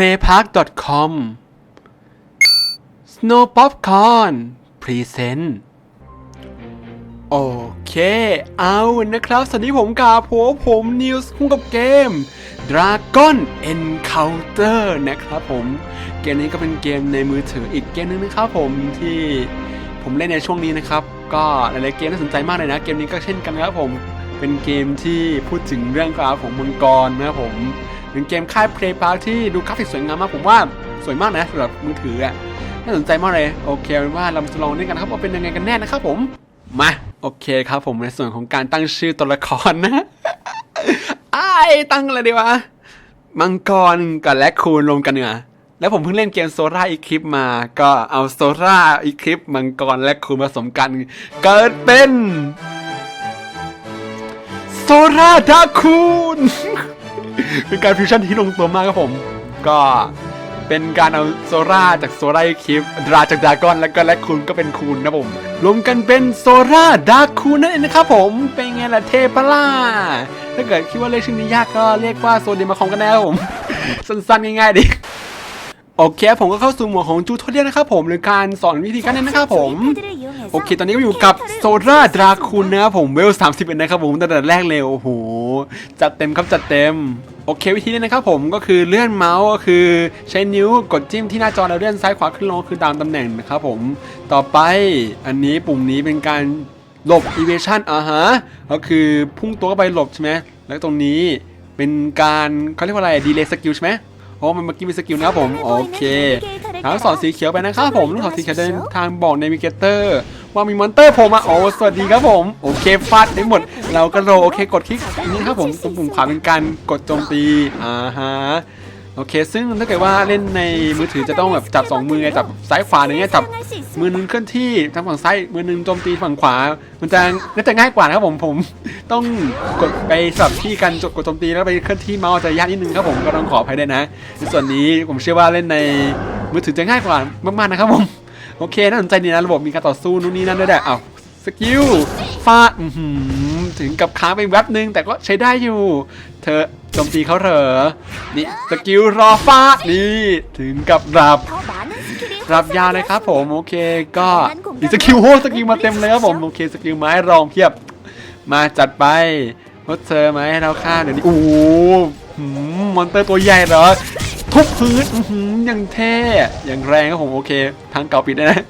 playpark.com Snow Popcorn Present โอเค เอานะครับ สวัสดีผมกาผมผมนิวส์คุ้งกับเกม Dragon Encounter นะครับผม เกมนี้ก็เป็นเกมในมือถืออีกเกมนึงนะครับผมที่ผมเล่นในช่วงนี้นะครับ ก็หลายๆเกมน่าสนใจมากเลยนะ เกมนี้ก็เช่นกันนะครับผม เป็นเกมที่พูดถึงเรื่องราวของมังกรนะครับผม เป็นเกมค่าย Play Park ที่ดูกราฟิกสวยงามมากผมว่าสวยมากนะสำหรับมือถืออะน่าสนใจมากเลย โอเคเป็นว่าเราจะลองเล่นกันครับว่าเป็นยังไงกันแน่นะครับผม มา โอเคครับผมในส่วนของการตั้งชื่อตัวละครนะไอ้ตั้งอะไรดีวะ มังกรกับแลคคูนรวมกันเนี่ยแล้วผมเพิ่งเล่นเกมโซราอีคลิปมา ก็เอาโซราอีคลิป มังกรและคูนผสมกัน เกิดเป็นโซราดาคูน เป็นการฟิวชั่นที่ลงตัวมากครับผม ก็เป็นการเอาโซราจากโซราคลิปดราจากดากอนแล้วก็และคูนก็เป็นคูนนะผม รวมกันเป็นโซราดาคูนนั่นเองนะครับผม เป็นไงล่ะเทปล่า ถ้าเกิดคิดว่าเรียกชื่อนี้ยากก็เรียกว่าโซเดียมมาคอมกันแน่ครับผม สั้นๆ ง่ายๆดิ โอเคผมก็เข้าสู่หมวดของจูทอเรียนนะครับผมหรือการสอนวิธีการเล่นนะครับผม โอเค ตอนนี้ก็อยู่กับโซราดราคูนนะครับผมเวล30นะครับผมตั้งแต่แรกเลยโอ้โหจัดเต็มครับจัดเต็ม โอเควิธีเล่นนะครับผมก็คือเลื่อนเมาส์ก็คือใช้นิ้วกดจิ้มที่หน้าจอแล้วเลื่อนซ้ายขวาขึ้นลงคือตามตำแหน่งนะครับผมต่อไปอันนี้ปุ่มนี้เป็นการหลบ evasion อ่าฮะก็คือพุ่งตัวไปหลบใช่ไหมแล้วตรงนี้เป็นการเขาเรียกว่าอะไร delay skill ใช่ไหม โอ้มันเมื่อกี้มีสกิลนะครับผมโอเคทางสอนสีเขียวไปนะครับผมลูกศรสีเขียวเดินทางบอก Navigator ว่ามีมอนเตอร์โผล่มาโอ้สวัสดีครับผมโอเคฟาดได้หมด เราก็โรโอเคกดคลิกนี่ครับผมตรงปุ่มขวาเป็นการกดโจมตีอ่าฮะ โอเค ซึ่งถ้าเกิดว่าเล่นในมือถือจะต้องแบบจับสองมือไงจับซ้ายขวาอย่างเงี้ยจับมือนึงเคลื่อนที่ทางฝั่งซ้ายมือนึงโจมตีฝั่งขวา มันจะน่าจะง่ายกว่านะครับผมผมต้องกดไปสลับที่กันกดโจมตีแล้วไปเคลื่อนที่เมาส์จะยากนิดนึงครับผมก็ต้องขออภัยด้วยนะในส่วนนี้ผมเชื่อว่าเล่นในมือถือจะง่ายกว่ามากๆนะครับผมโอเคน่าสนใจดีนะระบบมีการต่อสู้นู่นนี่นั่นด้วยแหละอ้าวสกิลฟาดถึงกับค้างไปแวบนึงแต่ก็ใช้ได้อยู่ เธอ จมตีเขาเหรอนี่สกิลรอฟาดนี่ถึงกับรับรับยาเลยครับผมโอเคก็มีสกิลโหสกิลมาเต็มเลยครับผมโอเคสกิลไม้รองเพียบ มาจัดไปรถเธอไหมเราฆ่าเดี๋ยวนี้โอ้โหมมอนเตอร์ตัวใหญ่เหรอทุบพื้นอย่างเท่อย่างแรงครับผมโอเค ทางเก่าปิดได้นะ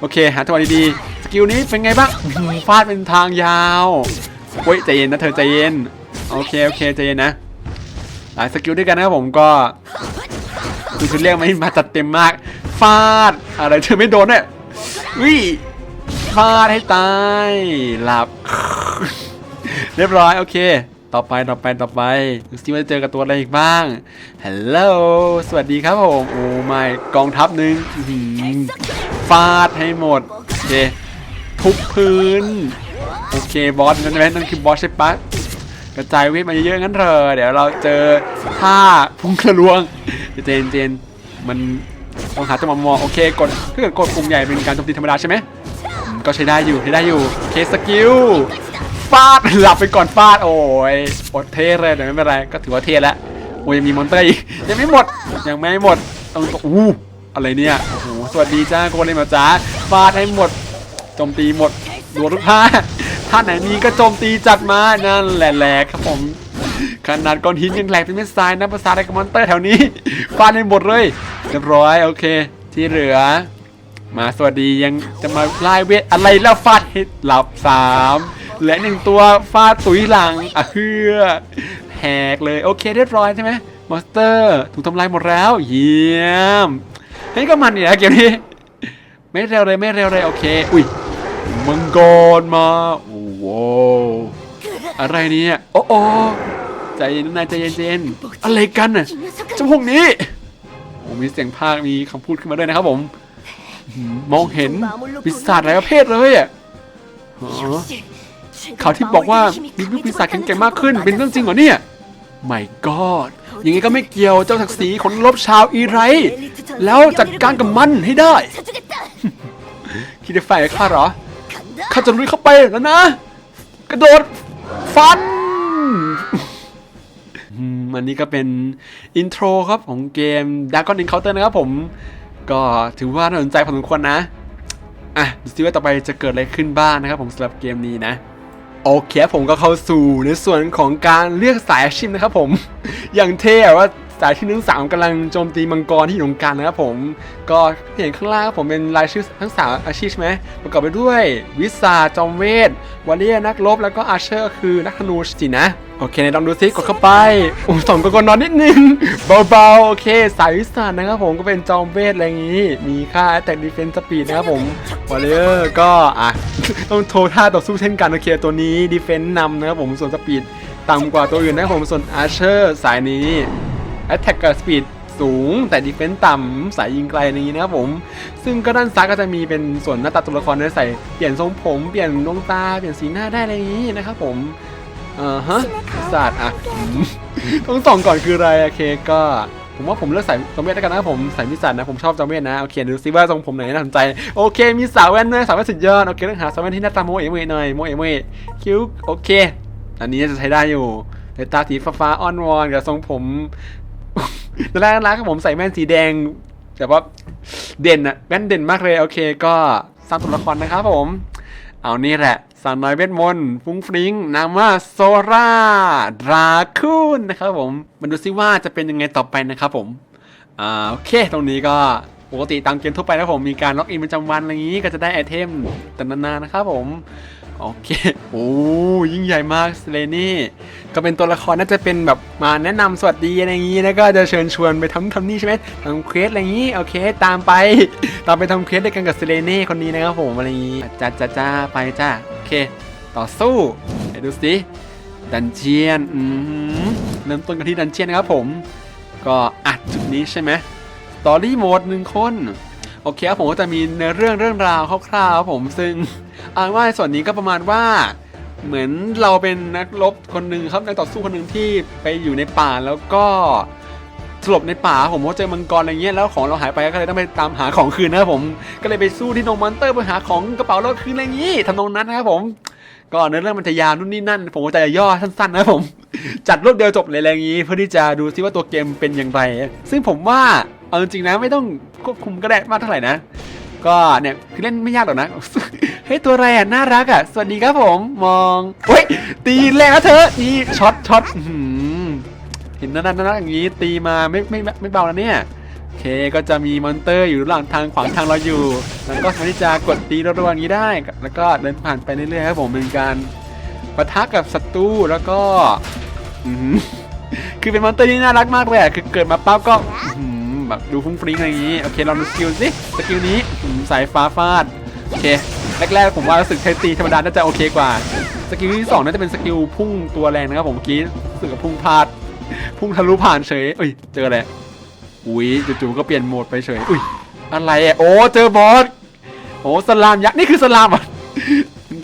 โอเค หาจังหวะดีๆสกิลนี้เป็นไงบ้างฟาดเป็นทางยาวเฮ้ยใจเย็นนะเธอใจเย็นโอเคโอเคใจเย็นนะ หลายสกิลด้วยกันนะครับผมก็คือคือเรียกไม่มาจัดเต็มมากฟาดอะไรเธอไม่โดนเนี่ยวิฟาดให้ตายหลับ เรียบร้อยโอเค ต่อไปต่อไปต่อไปดูสิว่าจะเจอกับตัวอะไรอีกบ้างฮัลโหลสวัสดีครับผมโอ้ไม่กองทัพหนึ่งฟาดให้หมดโอเคทุบพื้นโอเคบอสนั่นใช่ไหมนั่นคือบอสใช่ปะ กระจายเวทมาเยอะๆงั้นเถอะเดี๋ยวเราเจอท่าพุ่งทะลวงเจนเจนมันต้องหาจังหวะมองโอเคกดถ้าเกิดกดปุ่มใหญ่เป็นการโจมตีธรรมดาใช่ไหมก็ใช้ได้อยู่ใช้ได้อยู่เคสกิลฟาดหลับไปก่อนฟาดโอ้ยอดเทเลยแต่ไม่เป็นไรก็ถือว่าเทแล้วโอ้ยยังมีมอนเตอร์อีกยังไม่หมดยังไม่หมดต้องอู้อะไรเนี่ยโอ้โหสวัสดีจ้าโกเลมาจ้าฟาดให้หมดโจมตีหมดรัวทุกท่า ท่าไหนมีก็โจมตีจัดมานั่นแหละครับผมขนาดก้อนหินยังแหลกเป็นเม็ดทรายนะภาษาไรกับมอนเตอร์แถวนี้ฟาดให้หมดเลยเรียบร้อยโอเค ที่เหลือ มาสวัสดียังจะมาไล่เวทอะไรแล้วฟาดให้หลับสามและหนึ่งตัวฟาดตุยหลังอะเฮือแหกเลยโอเคเรียบร้อยใช่ไหมมอนสเตอร์ถูกทำลายหมดแล้วเยี่ยมเฮ้ยก็มันเนี่ยเกมนี้ ไม่เร็วเลยไม่เร็วเลยโอเค อุ้ยมังกรมาโอ้ โหอะไรเนี่ยโอ้โอใจเย็นนายใจเย็นใจเย็นอะไรกันน่ะเจ้าพวกนี้โอ้มีเสียงพากย์มีคำพูดขึ้นมาด้วยนะครับผม มองเห็นปีศาจหลายประเภทเลยอะอ๋อข่าวที่บอกว่ามีลูกปีศาจแข็งแกร่งมากขึ้นเป็นเรื่องจริงเหรอเนี่ยไม่กอดอย่างงี้ก็ไม่เกี่ยวเจ้าศักดิ์ศรีของลบชาวอีไรท์แล้วจัดการกับมันให้ได้ คิดจะแฝงข้าเหรอข้าจะลุยเข้าไปแล้วนะ กระโดด ฟันอันนี้ก็เป็นอินโทรครับของเกม Dragon Encounter นะครับผม ก็ถือว่าน่าสนใจพอสมควรนะ อะดูสิว่าต่อไปจะเกิดอะไรขึ้นบ้างนะครับผมสำหรับเกมนี้นะ โอเคผมก็เข้าสู่ในส่วนของการเลือกสายอาชีพนะครับผม อย่างเท่อะว่า สายที่หนึ่งสามกำลังโจมตีมังกรที่อยู่ตรงกลางนะครับผม ก็เห็นข้างล่างครับผมเป็นรายชื่อทั้งสามอาชีพใช่ไหมประกอบไปด้วยวิสาจอมเวทวอลเลย์นักรบแล้วก็อาเชอร์คือนักธนูสินะโอเคลองดูซิกดเข้าไปอุ้มสองกกนอนนิดนึงเบาๆโอเค สายวิสานะครับผมก็เป็นจอมเวทอะไรอย่างนี้ มีค่าแตกดีเฟนส์สปีดนะครับผมวอลเลอร์ก็อะต้องโทรท่าต่อสู้เช่นกันโอเคตัวนี้ดีเฟนส์นำนะครับผมส่วนสปีดต่ำกว่าตัวอื่นนะครับผมส่วนอาเชอร์สายนี้ แอตแทกกับสปีดสูงแต่ดีเฟนส์ต่ำสายยิงไกลอย่างนี้นะครับผม ซึ่งก็ด้านซ้ายก็จะมีเป็นส่วนหน้าตาตัวละครได้ใส่เปลี่ยนทรงผมเปลี่ยนดวงตาเปลี่ยนสีหน้าได้อะไรอย่างนี้นะครับผมเอ่อฮะศาสตร์อะต้องส่องก่อนคืออะไรโอเคก็ผมว่าผมเลือกสายจอมเวทแล้วกันนะผมสายมิสซันนะผมชอบจอมเวทนะโอเคดูซิว่าทรงผมไหนน่าสนใจโอเค มีสาวแว่นด้วยสาวแว่นสุดยอดโอเคต้องหาสาวแว่นที่หน้าตาโมเอ๋เมยหน่อยโมเอ๋เมยคิ้วโอเค อันนี้จะใช้ได้อยู่ในตาสีฟ้าๆอ่อนวอนกับทรงผม ตอนแรกร้านครับผมใส่แว่นสีแดง แต่ว่าเด่นอะแว่นเด่นมากเลย โอเค ก็สร้างตัวละครนะครับผม เอานี่แหละสาวน้อยเวทมนต์ฟุ้งฟริ้งนามว่าโซราดราคูนนะครับผมมาดูซิว่าจะเป็นยังไงต่อไปนะครับผมอ่าโอเค ตรงนี้ก็ปกติตามเกมทั่วไปนะผมมีการล็อกอินประจำวันอะไรอย่างนี้ก็จะได้ไอเทมแต่นานๆนะครับผม โอเคโอ้ยิ่งใหญ่มากเลนี่ก็เป็นตัวละครน่าจะเป็นแบบมาแนะนำสวัสดีอะไรอย่างนี้แล้วก็จะเชิญชวนไปทำทำนี่ใช่ไหมทำเควสอะไรอย่างนี้โอเค ตามไป ตามไปทำเควสด้วยกันกับเซเลเน่คนนี้นะครับผมอะไรอย่างนี้จ้าจ้าจ้าไปจ้าโอเค ต่อสู้ไหนดูสิดันเจียนอืมเริ่มต้นกันที่ดันเจียนนะครับผม ก็อัดจุดนี้ใช่ไหมสตอรี่โหมดหนึ่งคน อเคครับผมก็จะมีเนื้อเรื่องเรื่องราวคร่าวๆครับผมซึ่งอาว่าส่วนนี้ก็ประมาณว่า เหมือนเราเป็นนักรบคนหนึ่งครับนักต่อสู้คนหนึ่งที่ไปอยู่ในป่าแล้วก็สลบในป่าผมว่าเจอมังกรอะไรเงี้ยแล้วของเราหายไปก็เลยต้องไปตามหาของคืนนะครับผมก็เลยไปสู้ที่โนมอนเตอร์ไปหาของกระเป๋าเราคืนอะไรอย่างงี้ทำนองนั้นนะครับผมก็เนื้อเรื่องมันจะยาวนู่นนี่นั่น ผมก็จะย่อสั้นๆนะผม จัดรวดเดียวจบเลยอะไรอย่างนี้ เพื่อที่จะดูซิว่าตัวเกมเป็นอย่างไร ซึ่งผมว่า เอาจริงนะไม่ต้องควบคุมก็ได้มากเท่าไหร่นะ ก็เนี่ยคือเล่นไม่ยากหรอกนะ เฮ้ยตัวอะไรอะน่ารักอะ สวัสดีครับผมมองเฮ้ยตีแรงนะเธอนี่ช็อตช็อตอื้อหือเห็นนั่นนั่นอย่างนี้ตีมาไม่ไม่ไม่เบาแล้วเนี่ยโอเคก็จะมีมอนเตอร์อยู่ระหว่างทางขวางทางเราอยู่ แล้วก็สามารถที่จะกดตีรัวๆอย่างนี้ได้ แล้วก็เดินผ่านไปเรื่อยๆครับผมเป็นการปะทะกับศัตรูแล้วก็คือเป็นมอนเตอร์ที่น่ารักมากเลยอะคือเกิดมาปั๊บก็ แบบดูฟุ้งฟริ้งอะไรอย่างนี้ โอเคลองดูสกิลสิสกิลนี้สายฟ้าฟาด โอเค แรกๆผมว่ารู้สึกใช้ตีธรรมดาน่าจะโอเคกว่า สกิลที่สองน่าจะเป็นสกิลพุ่งตัวแรงนะครับผมเมื่อกี้รู้สึกกับพุ่งพลาด พุ่งทะลุผ่านเฉยเอ้ย เจออะไรอุ้ยจู่ๆก็เปลี่ยนโหมดไปเฉย อุ้ย อะไรอะ โอ้ เจอบอส โอ้สลามยักษ์ นี่คือสลามอะ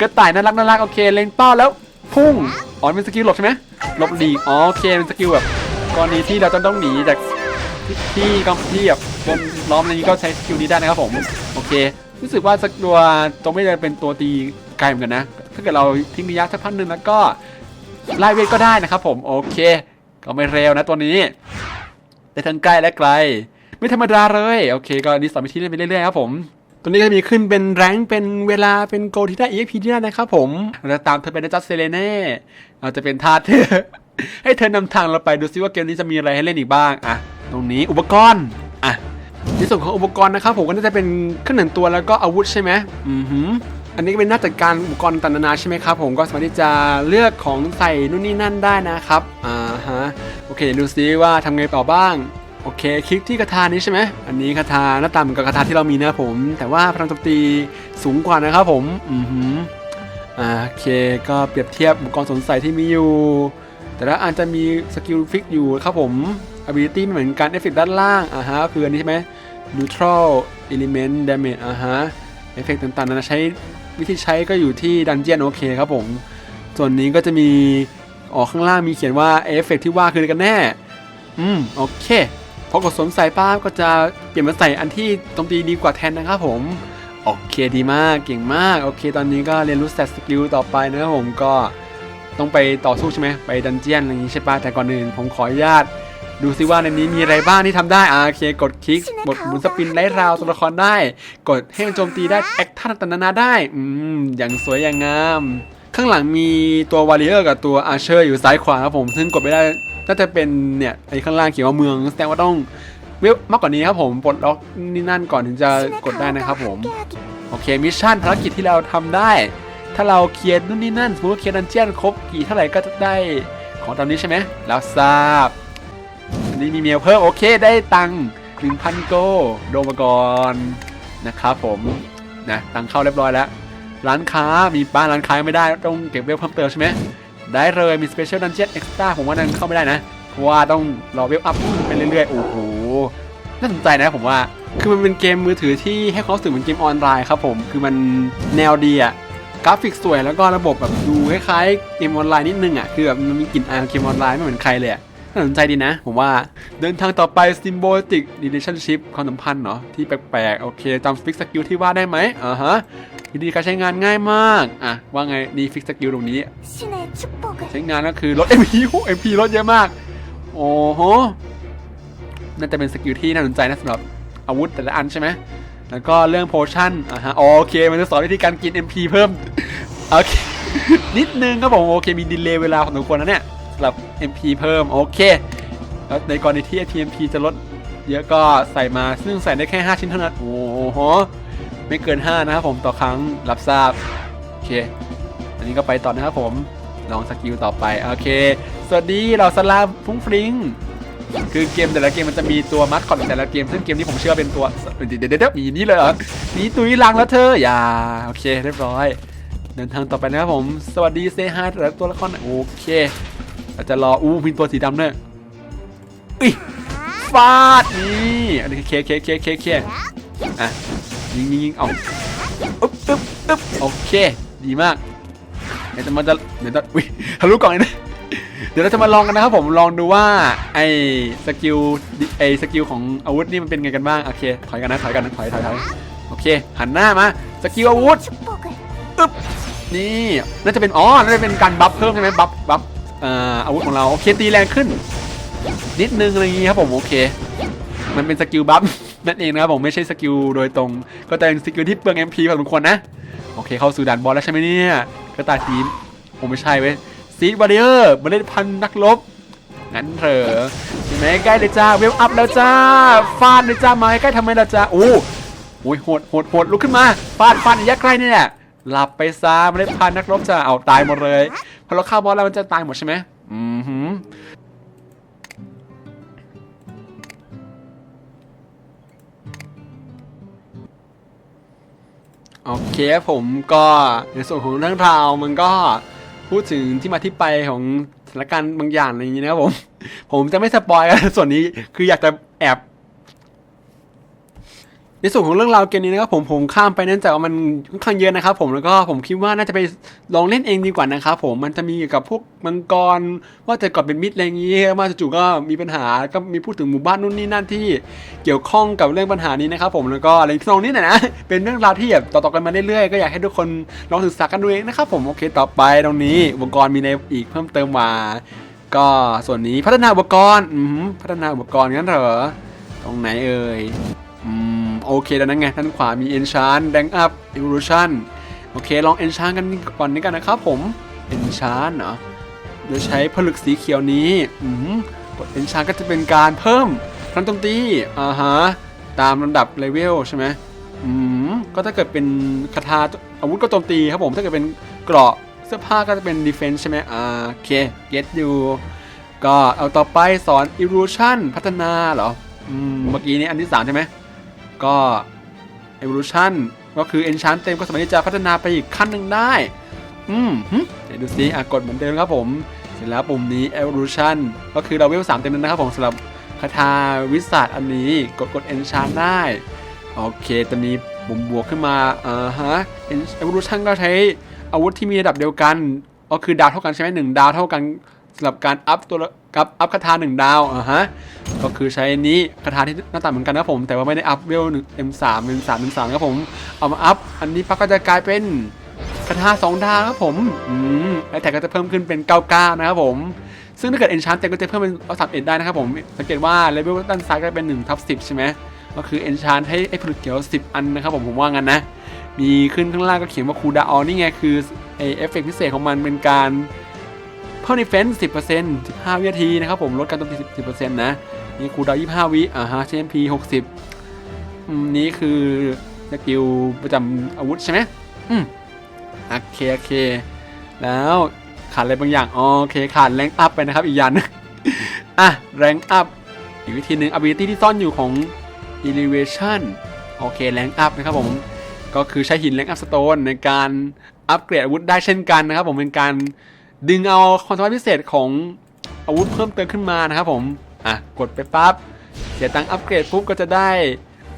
กระต่ายน่ารักน่ารักโอเค เล็งเป้าแล้ว พุ่ง อ๋อเป็นสกิลหลบใช่ไหมหลบหลีกอ๋อโอเคเป็นสกิลแบบกรณีที่เราจะต้องหนีจาก ที่กำที่แบบวงล้อมอะไรนี้ก็ใช้สกิลนี้ได้นะครับผม โอเค รู้สึกว่าสักตัวตรงไม่ได้เป็นตัวตีไกลเหมือนกันนะ ถ้าเกิดเราทิ้งระยะสักพักหนึ่งแล้วก็ไล่เวทก็ได้นะครับผม โอเค ก็ไม่เร็วนะตัวนี้ได้ทั้งใกล้และไกล ไม่ธรรมดาเลย โอเค ก็อันนี้สอนวิธีเล่นไปเรื่อยๆครับผมตัวนี้ก็มีขึ้นเป็นแรงเป็นเวลาเป็นโกลที่ได้ EXP ที่ได้นะครับผมเราจะตามเธอไปนะจัสเซเลเน่เราจะเป็นทาสเธอให้เธอนำทางเราไปดูซิว่าเกมนี้จะมีอะไรให้เล่นอีกบ้างอะ ตรงนี้อุปกรณ์อะในส่วนของอุปกรณ์นะครับผมก็น่าจะเป็นเครื่องหนึ่งตัวแล้วก็อาวุธใช่ไหมอือหืออันนี้ก็เป็นหน้าจัดการอุปกรณ์ต่างๆนานาใช่ไหมครับผมก็สามารถที่จะเลือกของใส่นู่นนี่นั่นได้นะครับอ่าฮะโอเคดูซิว่าทำไงต่อบ้างโอเคคลิกที่คาถานี้ใช่ไหมอันนี้คาถาหน้าตาเหมือนกับคาถาที่เรามีนะครับผม แต่ว่าพลังโจมตีสูงกว่านะครับผมอือหืออ่าโอเคก็เปรียบเทียบอุปกรณ์สวมใส่ที่มีอยู่ แต่ละอันจะมีสกิลฟิกอยู่ครับผม ability ไม่เหมือนกันเอฟเฟกด้านล่างอ่าฮะคืออันนี้ใช่ไหม neutral element damage อ่าฮะเอฟเฟกต่างๆนะใช้วิธีใช้ก็อยู่ที่ดันเจียนโอเคครับผม ส่วนนี้ก็จะมีออกข้างล่างมีเขียนว่าเอฟเฟกที่ว่าคืออะไรกันแน่ อืม โอเค พอกดสวมใส่ป้าก็จะเปลี่ยนมาใส่อันที่โจมตีดีกว่าแทนนะครับผม โอเคดีมากเก่งมาก โอเค ตอนนี้ก็เรียนรู้สเตสกิลต่อไปนะครับผมก็ต้องไปต่อสู้ใช่ไหมไปดันเจียนอะไรอย่างงี้ใช่ปะแต่ก่อนอื่นผมขออนุญาต ดูซิว่าในนี้มีอะไรบ้างที่ทำได้อ่าโอเคกดคลิกกดหมุนสปินไล่ราวตัวละครได้ กดให้มันโจมตีได้แอคท่าต่างๆนานาได้อืมอย่างสวยอย่างงาม ข้างหลังมีตัววาริเออร์กับตัวอาร์เชอร์อยู่ซ้ายขวาครับผมซึ่งกดไม่ได้น่าจะเป็นเนี่ยไอ้ข้างล่างเขียนว่าเมืองแสดงว่าต้องเวลมากกว่านี้ครับผมปลดล็อกนี่นั่นก่อนถึงจะกดได้นะครับผมโอเคมิชชั่นภารกิจที่เราทำได้ ถ้าเราเคลียร์นู่นนี่นั่นสมมติว่าเคลียร์ดันเจียนครบกี่เท่าไหร่ก็จะได้ของตามนี้ใช่ไหมแล้วทราบอั นนี้มีเมลเพิ่มโอเคได้ตังค์1,000โกโดมกรนะครับผมนะตังค์เข้าเรียบร้อยแล้ว ร้านค้ามีบ้านร้านค้าไม่ได้ต้องเก็บเวลเพิ่มเติมใช่ไหมได้เลยมี Special Dungeon Extra ผมว่านั้นเข้าไม่ได้นะเพราะว่าต้องรอเวลอัพไปเรื่อยๆโอ้โหน่าสนใจนะผมว่าคือมันเป็นเกมมือถือที่ให้ความรู้สึกเหมือนเกมออนไลน์ครับผมคือมันแนวดีอะกราฟิกสวยแล้วก็ระบบแบบดูคล้ายๆเกมออนไลน์นิดนึงอะคือแบบมันมีกลิ่นอายของเกมออนไลน์ไม่เหมือนใครเลยอะ น่าสนใจดีนะ ผมว่าเดินทางต่อไป symbiotic relationship ความสัมพันธ์เนาะที่แปลกๆ โอเคจำฟิกสกิลที่ว่าได้ไหมอ่าฮะวิธีการใช้งานง่ายมาก อะ ว่าไง นี่ฟิกสกิลตรงนี้ ใช้งานก็คือลด MP โอ้ MP ลดเยอะมาก โอ้โหน่าจะเป็นสกิลที่น่าสนใจนะสำหรับอาวุธแต่ละอันใช่ไหม แล้วก็เรื่องโพชั่นอะฮะ โอเค มันจะสอนวิธีการกิน MP เพิ่ม โอเค นิดนึงก็บอกโอเค มีดีเลย์เวลาของทุกคนนะเนี่ย สำหรับ MP เพิ่มโอเค แล้วในกรณีที่ TMP จะลดเยอะก็ใส่มาซึ่งใส่ได้แค่ 5 ชิ้นเท่านั้น โอ้โห ไม่เกิน 5 นะครับผมต่อครั้งรับทราบ โอเค อันนี้ก็ไปต่อนะครับผมลองสกิลต่อไป โอเค สวัสดีเราสลามฟุ้งฟริงคือเกมแต่ละเกมมันจะมีตัวมัดคอตแต่ละเกม ซึ่งเกมที่ผมเชื่อเป็นตัวเดี๋ยวเดี๋ยวมีนี่เลยเหรอหนีตุยลังแล้วเธอ อย่า โอเค เรียบร้อย เดินทางต่อไปนะครับผม สวัสดีเซฮายแต่ละตัวละครโอเค อาจจะรออู้มีตัวสีดำเนี่ยอุ้ยฟาดนี่อันนี้เคเคเคเคเคอะยิงยิงยิงเอาอึ๊บอึ๊บอึ๊บโอเค ดีมากเดี๋ยวจะมาจะเดี๋ยวจะอุ้ยทะลุกล่องเลยนะเดี๋ยวเราจะมาลองกันนะครับผมลองดูว่าไอ้สกิลไอ้สกิลของอาวุธนี่มันเป็นไงกันบ้างโอเคถอยกันนะถอยกันนะถอยถอยถอยโอเค หันหน้ามาสกิลอาวุธอึ๊บนี่น่าจะเป็นอ๋อน่าจะเป็นการบัฟเพิ่มใช่ไหมบัฟบัฟ อาวุธของเราโอเคตีแรงขึ้น นิดนึงอะไรอย่างงี้ครับผมโอเค มันเป็นสกิลบัฟนั่นเองนะครับผมไม่ใช่สกิลโดยตรง ก็แต่เป็นสกิลที่เปลือง MP พอสมควรนะ โอเคเข้าสู่ด่านบอลแล้วใช่ไหมเนี่ยกระต่ายทีมผมไม่ใช่เว้ยซีดบาริเออร์เมล็ดพันธุ์นักรบงั้นเถอะใช่ไหมใกล้เลยจ้าเวลอัพแล้วจ้าฟาดเลยจ้ามาใกล้ทำไมล่ะจ้าโอ้โหโหดโหดโหดลุกขึ้นมาฟาดฟาดระยะใกล้เนี่ยหลับไปซะเมล็ดพันธุ์นักรบจะเอาตายหมดเลย อเราเข้าบอลแล้วมันจะตายหมดใช่ไหมอือหือโอเคผมก็ในส่วนของเรื่องราวมันก็พูดถึงที่มาที่ไปของสถานการณ์บางอย่างอะไรอย่างนี้นะครับผม ผมจะไม่สปอยส่วนนี้คืออยากจะแอบ ในส่วนของเรื่องราวเกมนี้นะครับผมผมข้ามไปเนื่องจากว่ามันค่อนข้างเยอะนะครับผมแล้วก็ผมคิดว่าน่าจะไปลองเล่นเองดีกว่านะครับผมมันจะมีเกี่ยวกับพวกมังกรว่าจะก่อนเป็นมิตรอะไรอย่างนี้มาจู่ๆก็มีปัญหาก็มีพูดถึงหมู่บ้านนู่นนี่นั่นที่เกี่ยวข้องกับเรื่องปัญหานี้นะครับผมแล้วก็อะไรทำนองนี้นะนะเป็นเรื่องราวที่แบบต่อๆกันมาเรื่อยๆก็อยากให้ทุกคนลองศึกษากันดูเองนะครับผมโอเคต่อไปตรงนี้อุปกรณ์มีในอีกเพิ่มเติมมาก็ส่วนนี้พัฒนาอุปกรณ์พัฒนาอุปกรณ์งั้นเหรอ ตรงไหนเอ่ยอืม โอเคดังนั้นไงด้านขวามี enchant rank up evolution โอเค ลอง enchant กันก่อนนี้กันนะครับผม enchant เนาะโดยใช้ผลึกสีเขียวนี้อืมกด enchant ก็จะเป็นการเพิ่มพลังโจมตีอ่าฮะตามลำดับเลเวลใช่ไหมอืมก็ถ้าเกิดเป็นคาถาอาวุธก็โจมตีครับผม ถ้าเกิดเป็นเกราะเสื้อผ้าก็จะเป็น defense ใช่ไหมอ่าโอเค get you ก็เอาต่อไปสอน evolution พัฒนาเหรอ อืม เมื่อกี้นี้อันที่ 3 ใช่ไหม ก็ evolution ก็คือ enchant เต็มก็สามารถที่จะพัฒนาไปอีกขั้นหนึ่งได้ อืมเดี๋ยวดูซิอะกดเหมือนเดิมครับผม เสร็จแล้วปุ่มนี้ evolution ก็คือเราเวล3เต็มแล้วนะครับผมสำหรับคาถาวิสัทอันนี้กดกด enchant ได้ โอเคจะมีปุ่มบวกขึ้นมาอ่าฮะ evolution ก็ใช้อาวุธที่มีระดับเดียวกัน ก็คือดาวเท่ากันใช่ไหมหนึ่งดาวเท่ากันสำหรับการอัพตัว กับอัพคาถาหนึ่งดาวอ่าฮะก็คือใช้อนี้คาถาที่หน้าตาเหมือนกันนะครับผม แต่ว่าไม่ได้อัพเวลหนึ่ง M3 M3 M3 ครับผมเอามาอัพอันนี้ปั๊บก็จะกลายเป็นคาถาสองดาวครับผมอืมแอตแทกก็จะเพิ่มขึ้นเป็น99นะครับผมซึ่งถ้าเกิด enchant เต็มก็จะเพิ่มเป็นเอาสับเอ็ดได้นะครับผมสังเกตว่าเลเวลด้านซ้ายก็เป็น1ทับ10ใช่ไหมก็คือ enchant ให้ไอ้ผลึกเขียว10อันนะครับผมผมว่างั้นนะมีขึ้นข้างล่างก็เขียนว่าคูดาออนี่ไงคือไอเอฟเฟกต์พิเศษของมันเป็นการ เพิ่มดีเฟนส์10% 15วินาทีนะครับผมลดการโจมตี10%นต์นะนี่คูดาว25วิอ่าฮะ CMP 60อืมนี่คือสกิลประจำอาวุธใช่ไหมอืมโอเคโอเค แล้วขาดอะไรบางอย่างโอเคขาดแรงอัพไปนะครับ อีกอย่างนึงอะแรงอัพอีกวิธีหนึ่ง ability ที่ซ่อนอยู่ของ elevation โอเคแรงอัพนะครับผมก็คือใช้หินแรงอัพสโตนในการอัปเกรดอาวุธได้เช่นกันนะครับผมเป็นการ ดึงเอาความสามารถพิเศษของอาวุธเพิ่มเติมขึ้นมานะครับผม อะ กดไปปั๊บ เสียตังค์อัปเกรดปุ๊บก็จะได้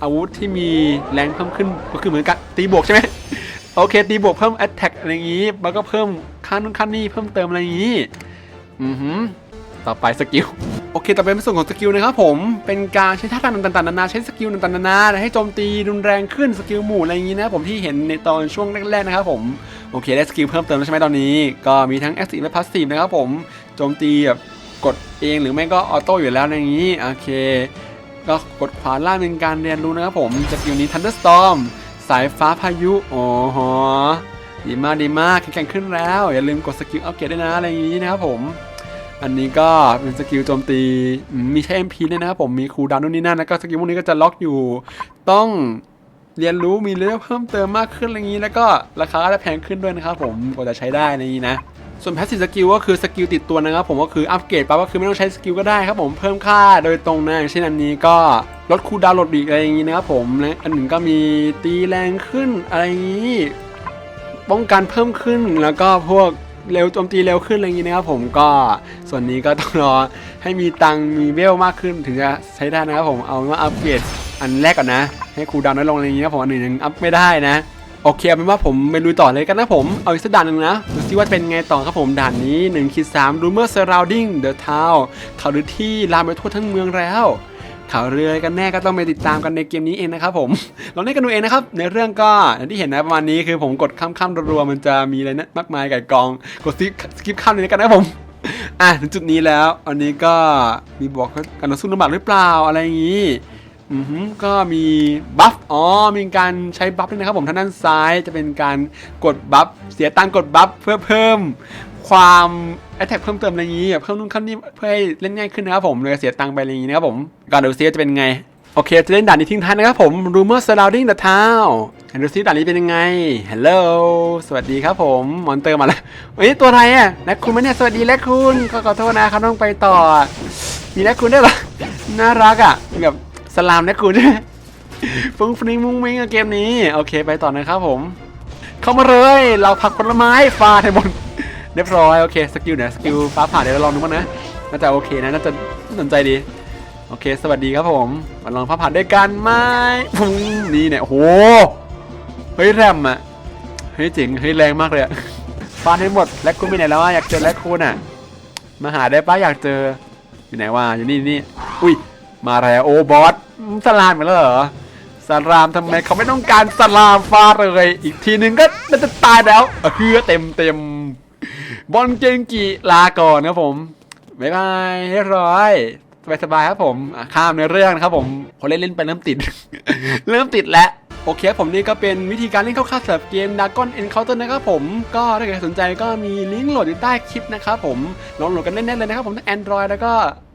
อาวุธที่มีแรงเพิ่มขึ้นก็คือเหมือนกับตีบวกใช่ไหมโอเค ตีบวกเพิ่มแอตแทกอะไรอย่างนี้ แล้วก็เพิ่มค่านู่นค่านี่เพิ่มเติมอะไรอย่างนี้ อือหือ ต่อไปสกิล โอเค ต่อไปเป็นส่วนของสกิลนะครับผม เป็นการใช้ท่าทางต่างๆนานาใช้สกิลต่างๆนานาให้โจมตีรุนแรงขึ้นสกิลหมู่อะไรอย่างนี้นะผมที่เห็นในตอนช่วงแรกๆนะครับผมโอเคได้สกิลเพิ่มเติมแล้วใช่ไหมตอนนี้ ก็มีทั้ง active และ passive นะครับผมโจมตีแบบกดเองหรือไม่ก็ออโต้อยู่แล้วในอย่างนี้โอเค ก็กดขวาล่างเป็นการเรียนรู้นะครับผมสกิลนี้ thunderstorm สายฟ้าพายุโอ้โหดีมากดีมากแข็งแกร่งขึ้นแล้ว อย่าลืมกดสกิลอัปเกรดด้วยนะอะไรอย่างนี้นะครับผม อันนี้ก็เป็นสกิลโจมตีมีใช้ MP ด้วยนะครับผมมีคูลดาวน์นู่นนี่นั่นแล้วก็สกิลพวกนี้ก็จะล็อกอยู่ ต้องเรียนรู้มีเลเวลเพิ่มเติมมากขึ้นอะไรอย่างนี้ แล้วก็ราคาก็จะแพงขึ้นด้วยนะครับผมกว่าจะใช้ได้อะไรอย่างนี้นะ ส่วน passive skill ก็คือสกิลติดตัวนะครับผมก็คืออัปเกรดปั๊บก็คือไม่ต้องใช้สกิลก็ได้ครับผมเพิ่มค่าโดยตรงนะอย่างเช่นอันนี้ก็ลดคูลดาวน์ลดอีกอะไรอย่างนี้นะครับผมและอันหนึ่งก็มีตีแรงขึ้นอะไรอย่างนี้ ป้องกันเพิ่มขึ้นแล้วก็พวก เร็วโจมตีเร็วขึ้นอะไรอย่างนี้นะครับผมก็ส่วนนี้ก็ต้องรอให้มีตังมีเวลมากขึ้นถึงจะใช้ได้นะครับผมเอาเป็นว่าอัปเกรดอันแรกก่อนนะ ให้ครูดาวน้อยลงอะไรอย่างนี้นะผมอันหนึ่งยังอัพไม่ได้นะโอเคเป็นว่าผมไปลุยต่อเลยกันนะผม เอาอีกสักด่านหนึ่งนะดูซิว่าเป็นไงต่อครับผมด่านนี้1คิด3 Rumor Surrounding the Town ข่าวลือที่ลามไปทั่วทั้งเมืองแล้ว ข่าวเรือกันแน่ก็ต้องไปติดตามกันในเกมนี้เองนะครับผมลองเล่นกันดูเองนะครับในเรื่องก็อย่างที่เห็นนะประมาณนี้คือผมกดข้ามๆรัวๆมันจะมีอะไรนะมากมายไก่กอง กดสกิปข้ามเลยกันนะครับผมอะถึงจุดนี้แล้วอันนี้ก็มีบอกการต่อสู้ลำบากหรือเปล่าอะไรอย่างนี้อือก็มีบัฟอ๋อมีการใช้บัฟด้วยนะครับผมทางด้านซ้ายจะเป็นการกดบัฟเสียตังค์กดบัฟเพื่อเพิ่ม ความแอตแทกเพิ่มเติมอะไรอย่างนี้แบบเพิ่มนู่นขั้นนี่เพื่อให้เล่นง่ายขึ้นนะครับผมเลยเสียตังค์ไปอะไรอย่างนี้นะครับผมก่อนดูซิจะเป็นไงโอเคจะเล่นด่านนี้ทิ้งท้ายนะครับผม Rumor Surrounding the Town ดูซิด่านนี้เป็นยังไง Hello สวัสดีครับผมมอนเตอร์มาแล้วเฮ้ยตัวอะไรอะแลคคุณไหมเนี่ยสวัสดีแลคคุณก็ขอโทษนะครับต้องไปต่อ มีแลคคุณได้หรอน่ารักอะแบบสลามแลคคุณใช่ไหมฟุ้งฟริ้งมุ้งมิ้งเกมนี้ โอเคไปต่อนะครับผม เข้ามาเลย เราผักผลไม้ฟาดให้หมด เรียบร้อย โอเคสกิลเนี่ยสกิลฟ้าผ่าเดี๋ยวเราลองดูบ้างนะน่าจะโอเคนะน่าจะสนใจดี โอเค สวัสดีครับผมมาลองฟ้าผ่าด้วยกันไหมฟุ้งนี่เนี่ยโอ้โหเฮ้ยแรมอะเฮ้ยเจ๋งเฮ้ยแรงมากเลยอะฟาดให้หมดและคุณไปไหนแล้วอะอยากเจอและคุณอะมาหาได้ปะอยากเจออยู่ไหนวะอยู่นี่นี่อุ้ยมาแล้วโอ้บอสสลามกันแล้วเหรอสลามทำไมเขาไม่ต้องการสลามฟาดเลย อีกทีนึงก็จะตายแล้วเออเต็มเต็ม บอลเจงกิลาก่อนครับผมบ๊ายบายเรียบร้อยสบายสบายๆครับผมข้ามในเรื่องนะครับผมพอเล่นเล่นไปเริ่มติด เริ่มติดแล้วโอเคผมนี่ก็เป็นวิธีการเล่นคร่าวๆสำหรับเกม Dragon Encounter นะครับผมก็ถ้าเกิดสนใจก็มีลิงก์โหลดอยู่ใต้คลิปนะครับผมลองโหลดกันเล่นๆเลยนะครับผมทั้ง Android แล้วก็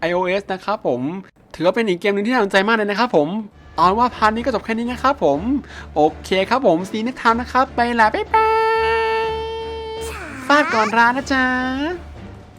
iOS นะครับผมถือว่าเป็นอีกเกมหนึ่งที่น่าสนใจมากเลยนะครับผมเอาเป็นว่าพาร์ทนี้ก็จบแค่นี้นะครับผม โอเคครับผมซีนิทามนะครับ ไปละบ๊ายบาย ฟาดก่อนร้านนะจ๊ะ